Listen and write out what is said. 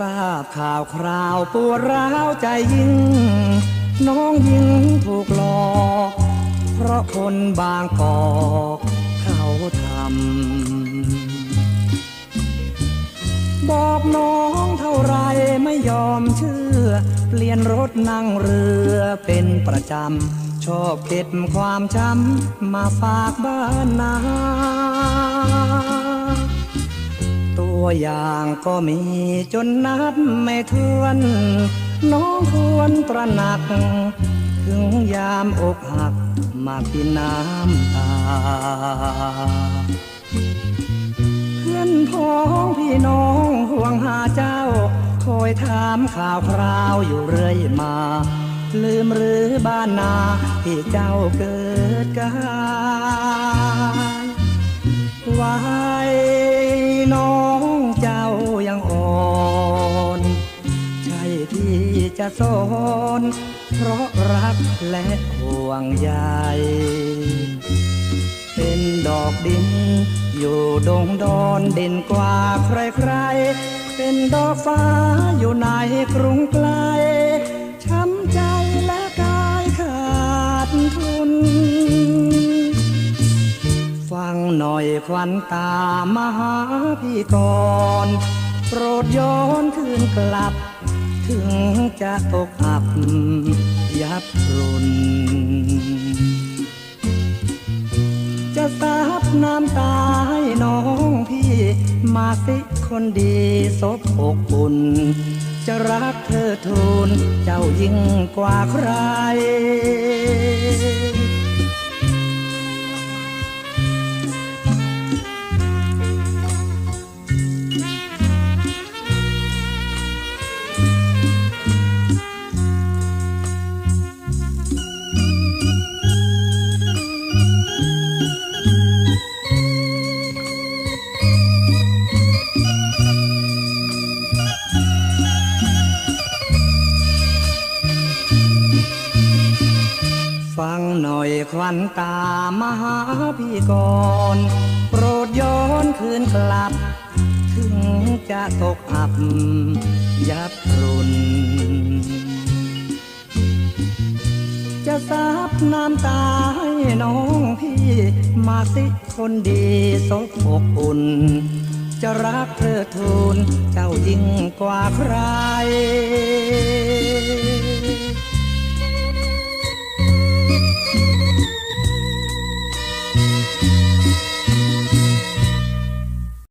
ทราบข่าวคราวปวดร้าวใจยิ่ง น้องยิ่งถูกหลอก เพราะคนบางกอกเขาทำ บอกน้องเท่าไรไม่ยอมเชื่อ เปลี่ยนรถนั่งเรือเป็นประจำ ชอบเก็บความช้ำมาฝากบ้านนา ตัวอย่างก็มีจนนับไม่ถ้วน น้องควรตระหนัก ถึงยามอกหักมากินน้ำตา เพื่อนพ้องพี่น้องห่วงหาเจ้า คอยถามข่าวคราวอยู่เรื่อยมา ลืมหรือบ้านนาที่เจ้าเกิดกา จะสอนเพราะรักและห่วงใยเป็นดอกดิน อยู่ดงดอนเด่นกว่าใครๆ เป็นดอกฟ้าอยู่ในกรุงไกลช้ำใจและกายขาดทุน ฟังหน่อยควันตามาหาพี่ก่อน โปรดย้อนคืนกลับ ถึงจะตกอับยับรุนจะซับน้ำตาให้น้องพี่มาสิคนดีศพอกอุ่นจะรักเธอทูลเจ้ายิ่งกว่าใคร หน่อยควันตามหาพี่ก่อน โปรดย้อนคืนกลับ ถึงจะตกอับ ยับรุน จะซับน้ำตาให้น้องพี่มาสิคนดีสบอบอุ่น จะรักเธอทูลเจ้ายิ่งกว่าใคร